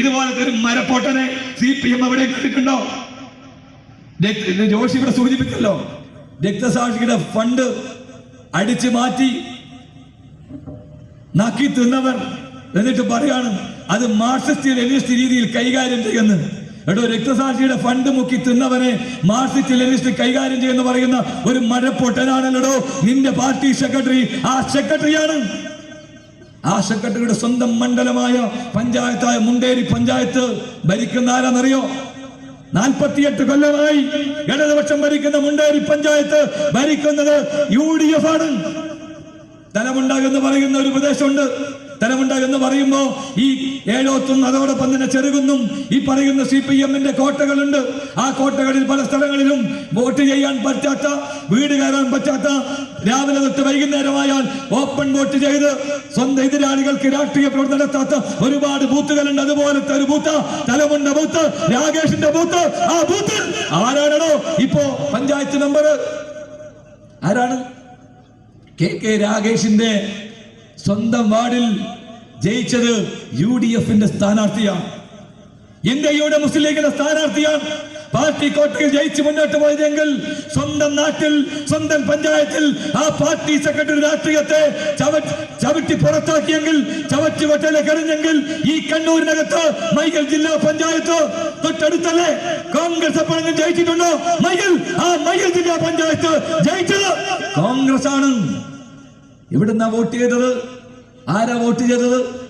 ഇതുപോലത്തെ ഒരു മരപ്പൊട്ടനെ C P M എവിടെ കണ്ടിട്ടുണ്ടോ? ജോഷി ഇവിടെ സൂചിപ്പിച്ചല്ലോ. രക്തസാക്ഷിയുടെ ഫണ്ട് അടിച്ചു മാറ്റി നക്കി തിന്നവർ എന്നിട്ട് പറയാണ് അത് മാർക്സിസ്റ്റ് ലെനിസ്റ്റ് രീതിയിൽ കൈകാര്യം ചെയ്യുന്നു. എടോ രക്തസാക്ഷിയുടെ ഫണ്ട് മുക്കി തിന്നവനെ മാർസിസ്റ്റ് ലെനിസ്റ്റ് കൈകാര്യം ചെയ്യുന്ന പറയുന്ന ഒരു മഴപ്പൊട്ടനാണല്ലോ നിന്റെ പാർട്ടി സെക്രട്ടറി ആ സെക്രട്ടറിയാണ് ആ സെക്രട്ടറിയുടെ സ്വന്തം മണ്ഡലമായ പഞ്ചായത്തായ മുണ്ടേരി പഞ്ചായത്ത് ഭരിക്കുന്ന ആരാന്നറിയോ? നാൽപ്പത്തിയെട്ട് കൊല്ലമായി ഇടതുപക്ഷം ഭരിക്കുന്ന മുണ്ടേരി പഞ്ചായത്ത് ഭരിക്കുന്നത് യു ഡി എഫ് ആണ്. തലമുണ്ടാകുന്ന പറയുന്ന ഒരു പ്രദേശമുണ്ട്. തലമുണ്ടാകുന്ന പറയുമ്പോൾ ഈ ഏഴോത്തും അതോടൊപ്പം തന്നെ ചെറുകുന്നും ഈ പറയുന്ന സി പി എമ്മിന്റെ കോട്ടകളുണ്ട്. ആ കോട്ടകളിൽ പല സ്ഥലങ്ങളിലും വോട്ട് ചെയ്യാൻ പറ്റാത്ത വീട് കയറാൻ പറ്റാത്ത രാവിലെ തൊട്ട് വൈകുന്നേരമായാൽ ഓപ്പൺ വോട്ട് ചെയ്ത് സ്വന്തം എതിരാളികൾക്ക് രാഷ്ട്രീയ പ്രവർത്തനം നടത്താത്ത ഒരുപാട് ബൂത്തുകളുണ്ട്. അതുപോലത്തെ ഒരു ബൂത്ത് തലമുണ്ട ബൂത്ത് രാകേഷിന്റെ ബൂത്ത്. ആ ബൂത്ത് ആരാണോ ഇപ്പോ പഞ്ചായത്ത് നമ്പർ ആരാണ്? കെ കെ രാഗേഷിന്റെ സ്വന്തം വാർഡിൽ ജയിച്ചത് യു ഡി എഫിന്റെ സ്ഥാനാർത്ഥിയാണ്. ഇന്ത്യയുടെ മുസ്ലിം ലീഗിന്റെ സ്ഥാനാർത്ഥിയാണ്. പാർട്ടി കോട്ടയിൽ ജയിച്ച് മുന്നോട്ട് പോയതെങ്കിൽ സ്വന്തം നാട്ടിൽ സ്വന്തം പഞ്ചായത്തിൽ ആ പാർട്ടി സെക്രട്ടറി രാഷ്ട്രീയത്തെ ചവ- ചവിട്ടി പുറത്താക്കിയെങ്കിൽ ചവറ്റി വെട്ടലെ കരഞ്ഞെങ്കിൽ ഈ കണ്ണൂരിനകത്ത് മൈകൽ ജില്ലാ പഞ്ചായത്ത് തൊട്ടടുത്തല്ലേ കോൺഗ്രസ് എപ്പോഴെങ്കിലും ജയിച്ചിട്ടുണ്ടോ? മൈകൽ ആ മൈകൽ ജില്ലാ പഞ്ചായത്ത് ജയിച്ചത് കോൺഗ്രസ് ആണ് ഇവിടുന്ന വോട്ട് ചെയ്തത്? ആരാ വോട്ട് ചെയ്തത്?